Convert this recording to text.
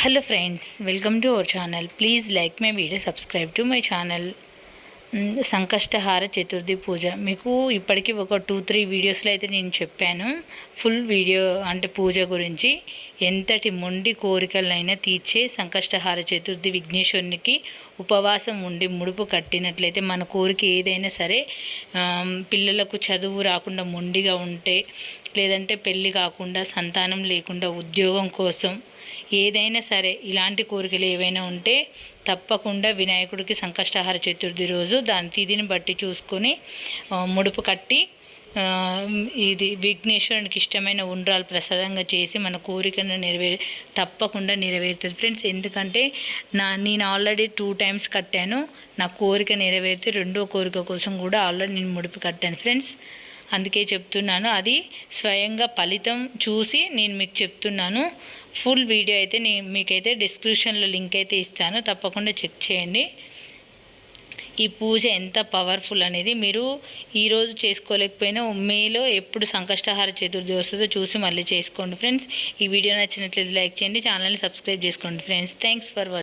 Hello friends welcome to our channel please like my video subscribe to my channel Sankashtahara Chaturthi పూజ మీకు ఇప్పటికీ ఒక two three వీడియోస్లో అయితే నేను చెప్పాను. ఫుల్ వీడియో అంటే పూజ గురించి. ఎంతటి మొండి కోరికలైనా తీర్చే సంకష్టహార చతుర్థి విఘ్నేశ్వరునికి ఉపవాసం ఉండి ముడుపు కట్టినట్లయితే మన కోరిక ఏదైనా సరే పిల్లలకు చదువు రాకుండా మొండిగా ఉంటే లేదంటే పెళ్ళి కాకుండా సంతానం లేకుండా ఉద్యోగం కోసం ఏదైనా సరే ఇలాంటి కోరికలు ఏవైనా ఉంటే తప్పకుండా వినాయకుడికి సంకష్టహార చతుర్థి రోజు దాని తిథిని బట్టి చూసుకొని ముడుపు కట్టి ఇది విఘ్నేశ్వరునికి ఇష్టమైన ఉండ్రాలు ప్రసాదంగా చేసి మన కోరికను నెరవే తప్పకుండా నెరవేరుతుంది. ఫ్రెండ్స్ ఎందుకంటే నా నేను ఆల్రెడీ టూ టైమ్స్ కట్టాను. నా కోరిక నెరవేరితే రెండో కోరిక కోసం కూడా ఆల్రెడీ నేను ముడుపు కట్టాను. ఫ్రెండ్స్ అందుకే చెప్తున్నాను. అది స్వయంగా ఫలితం చూసి నేను మీకు చెప్తున్నాను. ఫుల్ వీడియో అయితే నేను మీకైతే డిస్క్రిప్షన్లో లింక్ అయితే ఇస్తాను. తప్పకుండా చెక్ చేయండి. ఈ పూజ ఎంత పవర్ఫుల్ అనేది మీరు ఈరోజు చేసుకోలేకపోయినా మేలో ఎప్పుడు సంకష్టహార చతుర్థి వస్తుందో చూసి మళ్ళీ చేసుకోండి ఫ్రెండ్స్. ఈ వీడియో నచ్చినట్లయితే లైక్ చేయండి ఛానల్ని సబ్స్క్రైబ్ చేసుకోండి ఫ్రెండ్స్. Thanks for watching